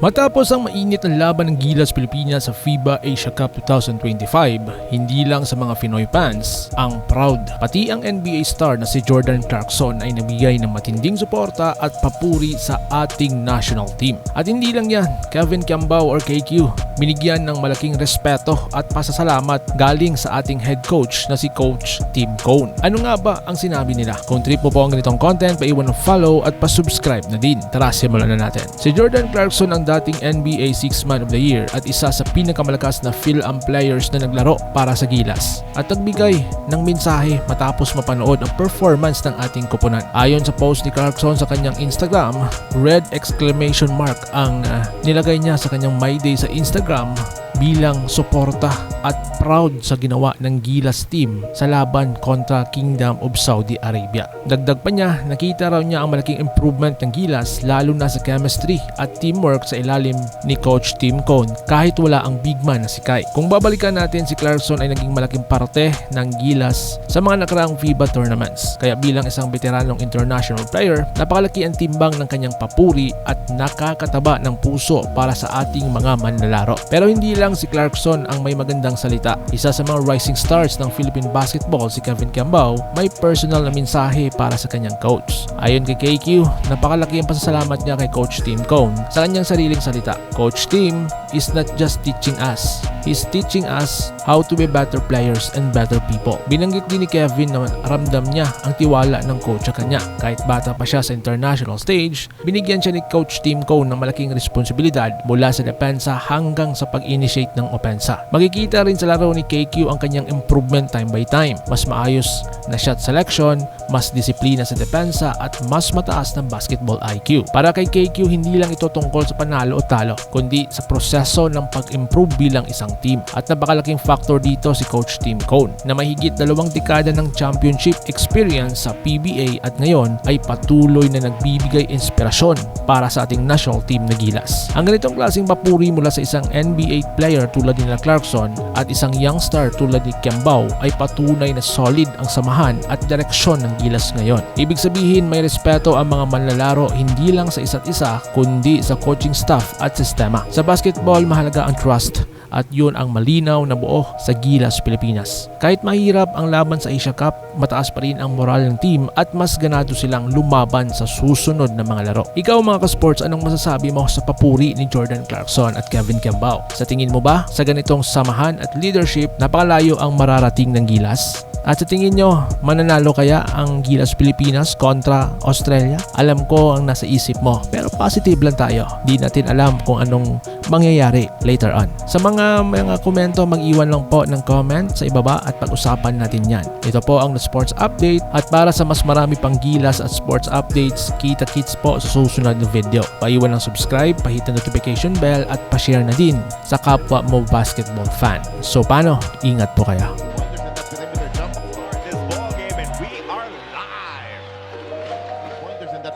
Matapos ang mainit na laban ng Gilas Pilipinas sa FIBA Asia Cup 2025, hindi lang sa mga Pinoy fans ang proud. Pati ang NBA star na si Jordan Clarkson ay nabigay ng matinding suporta at papuri sa ating national team. At hindi lang yan, Kevin Kiambao or KQ, binigyan ng malaking respeto at pasasalamat galing sa ating head coach na si Coach Tim Cone. Ano nga ba ang sinabi nila? Kung trip mo po ang ganitong content, paiwan ng follow at pasubscribe na din. Tara, simulan na natin. Si Jordan Clarkson ang dating NBA Six Man of the Year at isa sa pinakamalakas na Phil-Am players na naglaro para sa Gilas at nagbigay ng mensahe matapos mapanood ang performance ng ating koponan. Ayon sa post ni Clarkson sa kanyang Instagram, red exclamation mark ang uh, nilagay niya sa kanyang My Day sa Instagram bilang suporta at proud sa ginawa ng Gilas team sa laban kontra Kingdom of Saudi Arabia. Dagdag pa niya, nakita raw niya ang malaking improvement ng Gilas lalo na sa chemistry at teamwork sa ilalim ni Coach Tim Cone kahit wala ang big man na si Kai. Kung babalikan natin si Clarkson ay naging malaking parte ng Gilas sa mga nakaraang FIBA tournaments. Kaya bilang isang veteranong international player, napakalaki ang timbang ng kanyang papuri at nakakataba ng puso para sa ating mga manlalaro. Pero hindi lang si Clarkson ang may magandang salita. Isa sa mga rising stars ng Philippine basketball si Kevin Kiambao may personal na mensahe para sa kanyang coach. Ayon kay KQ, napakalaki ang pasasalamat niya kay Coach Tim Cone sa kanyang sariling salita. Coach Tim is not just teaching us, he's teaching us how to be better players and better people. Binanggit din ni Kevin na ramdam niya ang tiwala ng coach sa kanya. Kahit bata pa siya sa international stage, binigyan siya ni Coach Tim Cone ng malaking responsibilidad mula sa depensa hanggang sa pag-initiate ng opensa. Makikita rin sa laro ni KQ ang kanyang improvement time by time. Mas maayos na shot selection, mas disiplina sa depensa at mas mataas na basketball IQ. Para kay KQ, hindi lang ito tungkol sa panalo o talo, kundi sa proseso ng pag-improve bilang isang team. At napakalaking factor dito si Coach Tim Cone na mahigit dalawang dekada ng championship experience sa PBA at ngayon ay patuloy na nagbibigay inspirasyon para sa ating national team na Gilas. Ang ganitong klaseng papuri mula sa isang NBA player tulad ni Clarkson at isang young star tulad ni Kiambao ay patunay na solid ang samahan at direksyon ng Gilas ngayon. Ibig sabihin may respeto ang mga manlalaro hindi lang sa isa't isa kundi sa coaching staff at sistema. Sa basketball, mahalaga ang trust at yun ang malinaw na buo sa Gilas, Pilipinas. Kahit mahirap ang laban sa Asia Cup, mataas pa rin ang moral ng team at mas ganado silang lumaban sa susunod na mga laro. Ikaw mga ka-sports, anong masasabi mo sa papuri ni Jordan Clarkson at Kevin Kiambao? Sa tingin mo ba sa ganitong samahan at leadership, napakalayo ang mararating ng Gilas? At sa tingin nyo, mananalo kaya ang Gilas Pilipinas kontra Australia? Alam ko ang nasa isip mo, pero positive lang tayo. Di natin alam kung anong mangyayari later on. Sa mga mga komento, mag-iwan lang po ng comment sa ibaba at pag-usapan natin yan. Ito po ang sports update at para sa mas marami pang gilas at sports updates, kita-kits po sa susunod na video. Paiwan ng subscribe, pahit ang notification bell at pa-share na din sa kapwa mo basketball fan. So paano? Ingat po kayo.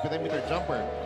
perimeter jumper.